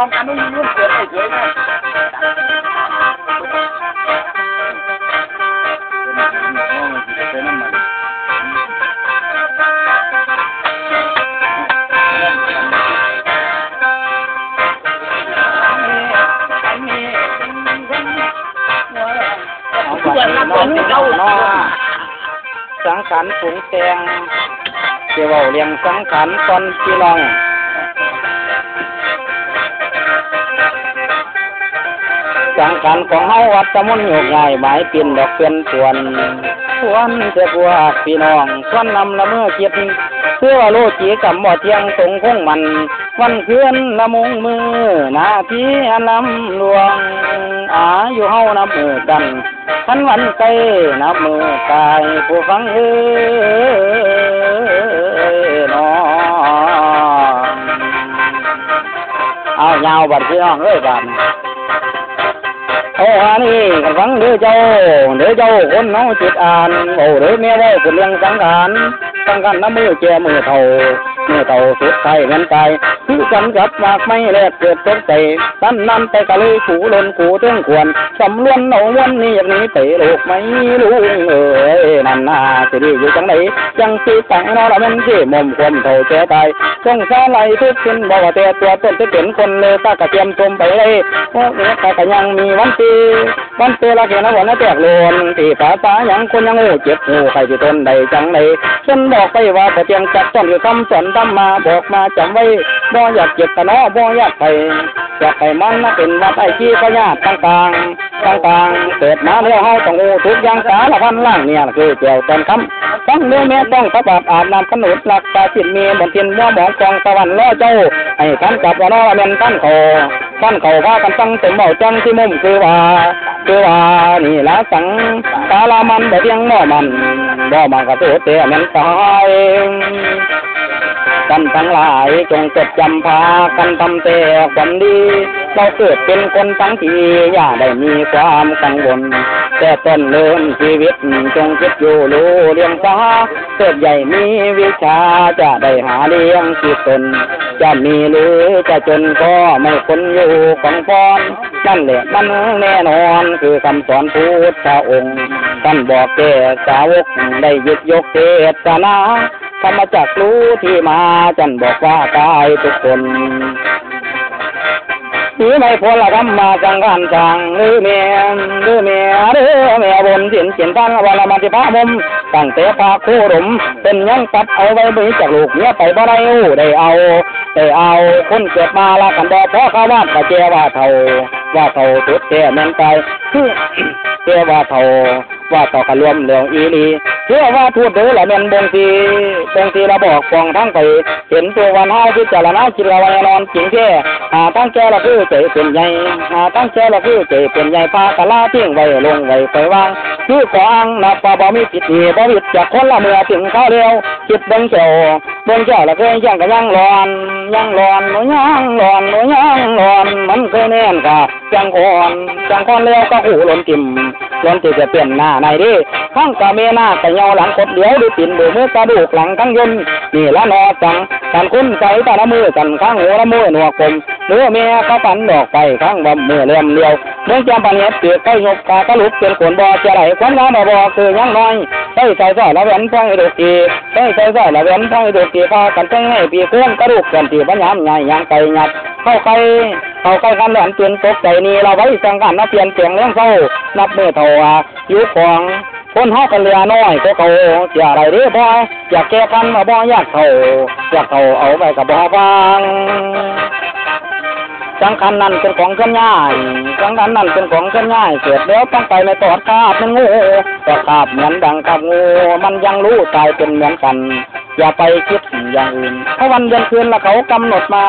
อมกันต้องมีเรื่องเกิดเฉยๆนะ สังขารกันของเฮาวัดตะมนต์โยกง่ายหมายเป็นดอกเป็นส่วนส่วนเจ้าพวกพี่น้องส่วนนำละเมื่อเกียรติเพื่อโลจีกับหมอเทียงตรงคงมัน วันเคือนละมุงมือนาทีอันลำลวง อาอยู่เฮานับมือกันทันวันไกลนับมือกายผู้ฟังเอ้ยน้อเอายาวบัดพี่น้องเอ้ยบัด โอ้ฮานี่กันฟังเด้อเจ้าเด้อเจ้าคนน้องจิตอ่านโอ้เด้อแม่ว่าเป็นเรื่องสังขารสังขารน้ำมือแก่มือเท่ามือเท่าสุดไทยเงินใจคือกันกับมากไม่แลกเกิดตกใจตั้นนั่นไปกะเลยขู่ลนขู่เตื้องควรสำลวนเอาวันนี้อย่างนี้เตะโลกไม่รู้เอ้ยนั่นนาสิดีอยู่จังไหนจังสิแต่งนอละมันที่มุมความเท่าแก่ตายสงสารไหลทุกข์ขึ้นบอกว่าแต่ตัวต้นที่เป็นคนเลยตากระเทียมจมไปเลยโอ้เอ๋ตากะยังมีวันตีวันเตละเขียนวันนะแตกโลนตีตาตายังคนยังโง่เจ็บหูใครที่ทนใดจังไหนฉันบอกไปว่าพอเพียงจับต้นอยู่คำสอนทำมาบอกมาจำไว้บ่อยากเจ็บตะนอบ่อยากไปอยากไปมันนะเป็นวัดไอ้ขี้พญาติต่างๆต่างๆเกิดมาแล้วเฮาต้องโอ้ทุกอย่างสารพันล่างเนี่ยคือเจียวตอนคำต้องเนื้อแม่ต้องสะบัดอาบน้ำขนุดหลักตาจิตเมียบนเทียนมัวหมองกองตะวันล้อเจ้าให้ท่านจับว่าน้อเมนท่านเขา ท่านเขาพากันตั้งเต็มเบาจังที่มุมคือว่า คือว่านี่ละสังตาลามันบ่เดียงหม้อมันบ่มันก็ตัวเตะแม่นตาย กันทั้งหลายจงจดจำพากันทำแต่ความดี เราเกิดเป็นคนทั้งทีอย่าได้มีความกังวล แต่ต้นเริ่มชีวิตจงคิดอยู่รู้เลี้ยงสาเกิดใหญ่มีวิชาจะได้หาเลี้ยงชีพตน จะมีหรือจะจนก็ไม่คนอยู่ของพรนั่นแหละมันแน่นอนคือคำสอนพุทธองค์ ท่านบอกแก่สาวกได้ยึดยกเทศนา ธรรมจักรู้ที่มาจันบอกว่าตายทุกคนสีไม่พ้นละธรรมาสังขารสังหรือเมียหรือเมียหรือเมียบนสินเขียนท่านวันละมาที่พระมุมตั้งแต่พาคู่หลุมเป็นยังตัดเอาไว้บริจากลูกเมียไปบ่ได้อู้ได้เอาได้เอาคนเกิดมาละกันดอเพราะเขาว่าตะเจว่าเท่าว่าเท่าสุดแก่แม่นใจคือเจว่าเท่าว่าต่อกันรวมเรื่องอีนี เชื่อว่าพูดเด้อละแม่นบงทีบงทีเราบอกฟองทั้งไป เห็นตัววันห้าพิจารณาจิตละวันนอนจริงแค่หาตั้งแก่ละคือใจเป็นใหญ่หาตั้งแก่ละคือใจเป็นใหญ่พากะลาทิ้งไว้ลงไว้ไปวางคือขออังนับว่าบ่มีผิดนี่บ่ผิดจากคนละเมื่อถึงเขาเร็วคิดเบิ่งเจ้าบิ่งเจ้าละเคยยังก็ยังร้อนยังร้อนหนูยังร้อนหนูยังร้อน เคยแน่นค่ะจังอ่อนจังอ่อนแล้วก็หูหล่นติ่มหล่นติ่จะเปลี่ยนหน้าในดิข้างกะเมหน้ากะเยาหลังกดเดียวดูปิ่นดูมือกระดูกหลังทั้งยนนี่ละนอจังกันคุ้นใจตาละมือกันข้างหัวละมือหนวกผมเนื้อเมียเขาฝันดอกไปข้างบ่มือเลี่ยมเลียวเมื่อจำปันเฮ็ดเปียกไก่ยกกากระลุกเป็นขนบ่จะไหลควันน้ำบ่บ่คือยังน้อยใส่ใส่ใส่ละเว้นฟังดูกีใส่ใส่ใส่ละเว้นฟังดูกีพากันจังให้ปีเครื่องกระดูกกันที่บัญญัติใหญ่ยังไก่หยัดเข้าไก่ เขาไก่กันแหลมเตือนตกใจนี่เราไว้สังกันนับเปลี่ยนเสียงเลี้ยงเศร้านับมือเท่ายุของคนเฮากันเรือน้อยก็เขาเสียอะไรเด้อบ่อยากแก้กันมาบ่อยากเขาอยากเขาเอาไปกับบ่ฟังสังขันนั้นเป็นของเคลื่อนย้ายสังขันนั้นเป็นของเคลื่อนย้ายเสร็จแล้วต้องไปในตอดคาบมันงูตอดคาบเหมือนดังกับงู มันยังรู้ตายเป็นเหมือนกัน อย่าไปคิดอย่างอื่นเพราะวันเดือนคืนละเขากำหนดมา